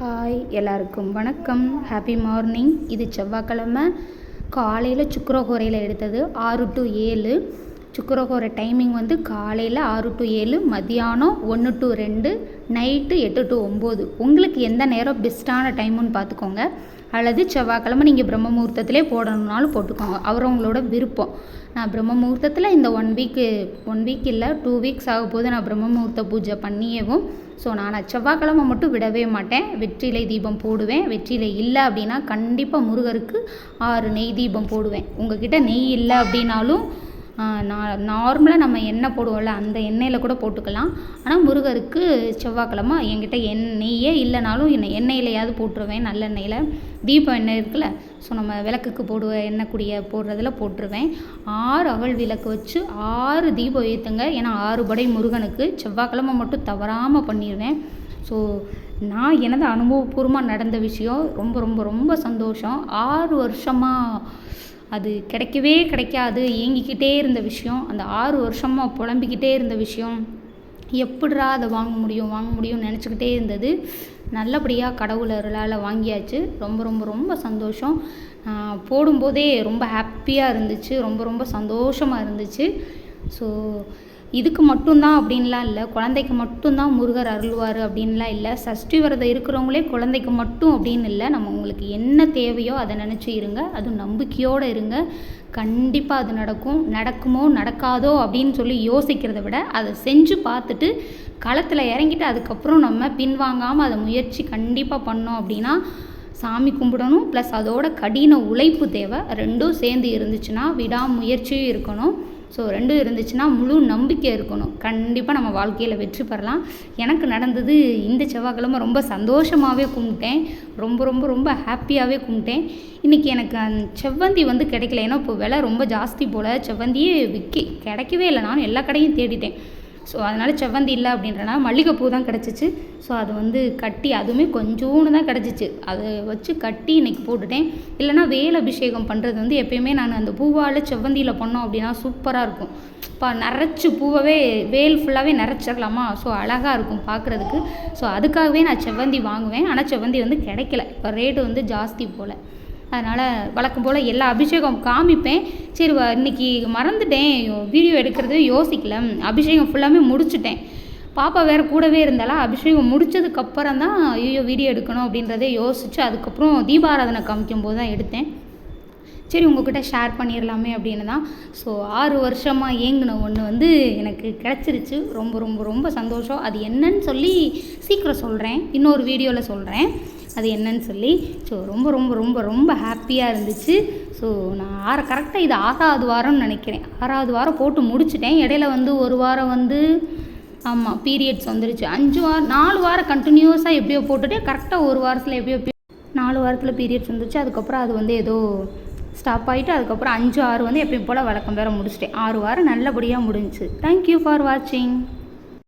Hi எல்லாருக்கும் வணக்கம். Happy morning இது செவ்வாய்க்கிழமை. காலையில் சுக்கரஹோரையில் எடுத்தது ஆறு டு ஏழு. சுக்கரஹோரை டைமிங் வந்து காலையில் ஆறு டு ஏழு மதியானம் ஒன்று டு ரெண்டு நைட்டு எட்டு டு ஒம்பது. உங்களுக்கு எந்த நேரம் பெஸ்ட்டான டைமுன்னு பார்த்துக்கோங்க. அல்லது செவ்வாய்க்கிழமை நீங்கள் பிரம்ம முகூர்த்தத்திலே போடணுன்னாலும் போட்டுக்கோங்க. அவர் உங்களோட விருப்பம். நான் பிரம்ம முகூர்த்தத்தில் இந்த ஒன் வீக்கு ஒன் வீக் இல்லை டூ வீக்ஸ் ஆக போது நான் பிரம்ம முகூர்த்த பூஜை பண்ணியவும் ஸோ நான் செவ்வாய்க்கிழமை மட்டும் விடவே மாட்டேன். வெற்றிலை தீபம் போடுவேன். வெற்றிலை இல்லை அப்படின்னா கண்டிப்பாக முருகருக்கு ஆறு நெய் தீபம் போடுவேன். உங்ககிட்ட நெய் இல்லை அப்படின்னாலும் நான் நார்மலாக நம்ம எண்ணெய் போடுவோம்ல அந்த எண்ணெயில் கூட போட்டுக்கலாம். ஆனால் முருகருக்கு செவ்வாய்க்கிழமை என்கிட்ட எண் நெய்யே இல்லைனாலும் என்ன எண்ணெயிலையாவது போட்டுருவேன் நல்லெண்ணெயில். தீபம் எண்ணெய் இருக்குல்ல ஸோ நம்ம விளக்குக்கு போடுவ எண்ணெய் போடுறதில் போட்டுருவேன். ஆறு அகல் விளக்கு வச்சு ஆறு தீபம் ஏற்றுங்க ஏன்னா ஆறு படை முருகனுக்கு செவ்வாய்க்கிழமை மட்டும் தவறாமல் பண்ணிடுவேன் ஸோ நான் எனது அனுபவபூர்வமாக நடந்த விஷயம் ரொம்ப ரொம்ப ரொம்ப சந்தோஷம். ஆறு வருஷமாக அது கிடைக்கவே கிடைக்காது. ஏங்கிக்கிட்டே இருந்த விஷயம் அந்த ஆறு வருஷமாக புலம்பிக்கிட்டே இருந்த விஷயம் எப்படிரா அதை வாங்க முடியும் வாங்க முடியும்னு நினச்சிக்கிட்டே இருந்தது. நல்லபடியாக கடவுள் அருளால் வாங்கியாச்சு. ரொம்ப ரொம்ப ரொம்ப சந்தோஷம். போடும்போதே ரொம்ப ஹாப்பியாக இருந்துச்சு. ரொம்ப ரொம்ப சந்தோஷமாக இருந்துச்சு. ஸோ இதுக்கு மட்டும்தான் அப்படின்லாம் இல்லை. குழந்தைக்கு மட்டும்தான் முருகர் அருள்வார் அப்படின்லாம் இல்லை. சஷ்டி விரதம் இருக்கிறவங்களே குழந்தைக்கு மட்டும் அப்படின்னு இல்லை. நம்ம உங்களுக்கு என்ன தேவையோ அதை நினச்சி இருங்க. அதுவும் நம்பிக்கையோடு இருங்க. கண்டிப்பாக அது நடக்கும். நடக்குமோ நடக்காதோ அப்படின்னு சொல்லி யோசிக்கிறத விட அதை செஞ்சு பார்த்துட்டு களத்தில் இறங்கிட்டு அதுக்கப்புறம் நம்ம பின்வாங்காமல் அதை முயற்சி கண்டிப்பாக பண்ணோம் அப்படின்னா சாமி கும்பிடணும். ப்ளஸ் அதோட கடின உழைப்பு தேவை. ரெண்டும் சேர்ந்து இருந்துச்சுன்னா விடாமுயற்சியும் இருக்கணும். ஸோ ரெண்டும் இருந்துச்சுன்னா முழு நம்பிக்கை இருக்கணும். கண்டிப்பாக நம்ம வாழ்க்கையில் வெற்றி பெறலாம். எனக்கு நடந்தது இந்த செவ்வாய்க்கிழமை ரொம்ப சந்தோஷமாகவே கும்பிட்டேன். ரொம்ப ரொம்ப ரொம்ப ஹாப்பியாகவே கும்பிட்டேன். இன்றைக்கி எனக்கு அந்த செவ்வந்தி வந்து கிடைக்கல. ஏன்னா இப்போ விலை ரொம்ப ஜாஸ்தி போல். செவ்வந்தியே விற்கி கிடைக்கவே இல்லை. நான் எல்லா கடையும் தேடிட்டேன். ஸோ அதனால் செவ்வந்தி இல்லை அப்படின்றனால மல்லிகைப்பூ தான் கிடச்சிச்சு. ஸோ அது வந்து கட்டி அதுவுமே கொஞ்சோன்னு தான் கிடச்சிச்சு. அதை வச்சு கட்டி இன்றைக்கி போட்டுட்டேன். இல்லைனா வேல் அபிஷேகம் பண்ணுறது வந்து எப்பயுமே நான் அந்த பூவால் செவ்வந்தியில் பண்ணோம் அப்படின்னா சூப்பராக இருக்கும். இப்போ நிறச்சி பூவவே வேல் ஃபுல்லாகவே நிறச்சிடலாமா ஸோ அழகாக இருக்கும் பார்க்குறதுக்கு ஸோ அதுக்காகவே நான் செவ்வந்தி வாங்குவேன். ஆனால் செவ்வந்தி வந்து கிடைக்கல. இப்போ ரேட்டு வந்து ஜாஸ்தி போல். அதனால் வழக்கம் போல் எல்லா அபிஷேகம் காமிப்பேன். சரி இன்றைக்கி மறந்துட்டேன். வீடியோ எடுக்கிறது யோசிக்கல. அபிஷேகம் ஃபுல்லாமே முடிச்சுட்டேன். பாப்பா வேறு கூடவே இருந்தாலா அபிஷேகம் முடித்ததுக்கப்புறம் தான் ஐயோ வீடியோ எடுக்கணும் அப்படின்றதே யோசித்து அதுக்கப்புறம் தீபாராதனை காமிக்கும் போது தான் எடுத்தேன். சரி உங்ககிட்ட ஷேர் பண்ணிடலாமே அப்படின்னு தான். ஸோ ஆறு வருஷமாக ஏங்கின ஒன்று வந்து எனக்கு கிடச்சிருச்சு. ரொம்ப ரொம்ப ரொம்ப சந்தோஷம். அது என்னன்னு சொல்லி சீக்கிரம் சொல்கிறேன் இன்னொரு வீடியோவில் சொல்கிறேன் அது என்னன்னு சொல்லி. ஸோ ரொம்ப ரொம்ப ரொம்ப ரொம்ப ஹாப்பியாக இருந்துச்சு. ஸோ நான் ஆற கரெக்டாக இது ஆறாவது வாரம்னு நினைக்கிறேன். ஆறாவது வாரம் போட்டு முடிச்சிட்டேன். இடையில வந்து ஒரு வாரம் வந்து ஆமாம் பீரியட்ஸ் வந்துருச்சு. அஞ்சு வாரம் நாலு வாரம் கண்டினியூஸாக எப்படியோ போட்டுட்டு கரெக்டாக ஒரு வாரத்தில் எப்படியோ நாலு வாரத்தில் பீரியட்ஸ் வந்துச்சு. அதுக்கப்புறம் அது வந்து ஏதோ ஸ்டாப் ஆகிட்டு அதுக்கப்புறம் அஞ்சு ஆறு வந்து எப்பயும் போல் வழக்கம் வேறு முடிச்சிட்டேன். ஆறு வாரம் நல்லபடியாக முடிஞ்சிச்சு. தேங்க்யூ ஃபார் வாட்சிங்